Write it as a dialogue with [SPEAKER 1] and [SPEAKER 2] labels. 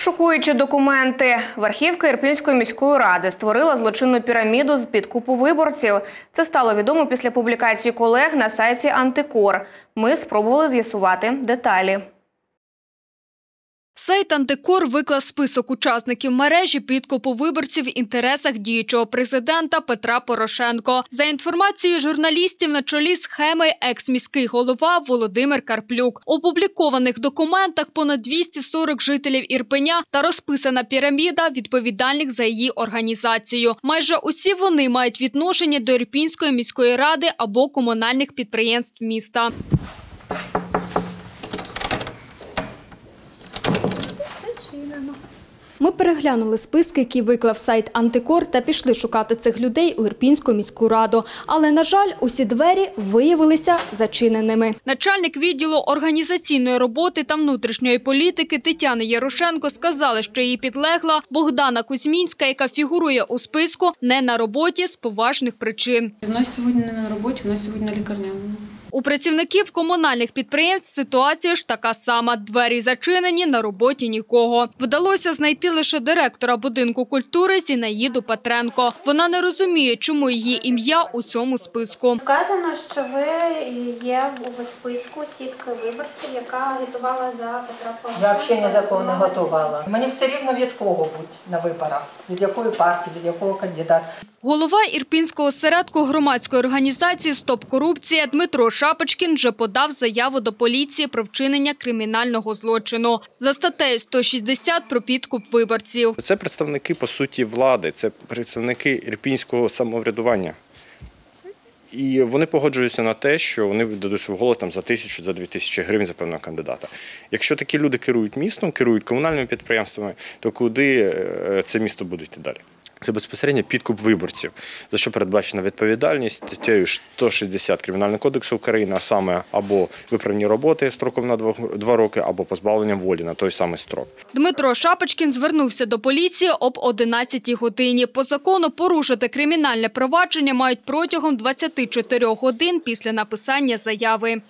[SPEAKER 1] Шокуючі документи. Верхівка Ірпінської міської ради створила злочинну піраміду з підкупу виборців. Це стало відомо після публікації колег на сайті Антикор. Ми спробували з'ясувати деталі.
[SPEAKER 2] Сайт Антикор виклав список учасників мережі підкупу виборців в інтересах діючого президента Петра Порошенко. За інформацією журналістів, на чолі схеми екс-міський голова Володимир Карплюк. У опублікованих документах понад 240 жителів Ірпеня та розписана піраміда відповідальних за її організацію. Майже усі вони мають відношення до Ірпінської міської ради або комунальних підприємств міста. Ми переглянули списки, які виклав сайт Антикор, та пішли шукати цих людей у Ірпінську міську раду. Але, на жаль, усі двері виявилися зачиненими. Начальник відділу організаційної роботи та внутрішньої політики Тетяна Ярошенко сказала, що її підлегла Богдана Кузьмінська, яка фігурує у списку, не на роботі з поважних причин.
[SPEAKER 3] Вона сьогодні не на роботі, вона сьогодні на лікарняному.
[SPEAKER 2] У працівників комунальних підприємств ситуація ж така сама. Двері зачинені, на роботі нікого. Вдалося знайти лише директора будинку культури Зінаїду Петренко. Вона не розуміє, чому її ім'я у цьому списку.
[SPEAKER 4] Вказано, що ви є у списку сітки виборців, яка агітувала за Петра Порошенка.
[SPEAKER 5] Я взагалі незаконно готувала. Мені все рівно від кого бути на виборах, від якої партії, від якого кандидата.
[SPEAKER 2] Голова Ірпінського осередку громадської організації «Стоп корупція» Дмитро Шапочкін вже подав заяву до поліції про вчинення кримінального злочину за статтею 160 про підкуп виборців.
[SPEAKER 6] Це представники по суті влади, це представники ірпінського самоврядування. І вони погоджуються на те, що вони дадуть свій голос там за тисячу, за дві тисячі гривень за певного кандидата. Якщо такі люди керують містом, керують комунальними підприємствами, то куди е, це місто буде йти далі? Це безпосередньо підкуп виборців, за що передбачена відповідальність статтею 160 Кримінального кодексу України, а саме або виправні роботи строком на два- роки, або позбавленням волі на той самий строк.
[SPEAKER 2] Дмитро Шапочкін звернувся до поліції об 11 годині. По закону порушити кримінальне провадження мають протягом 24 годин після написання заяви.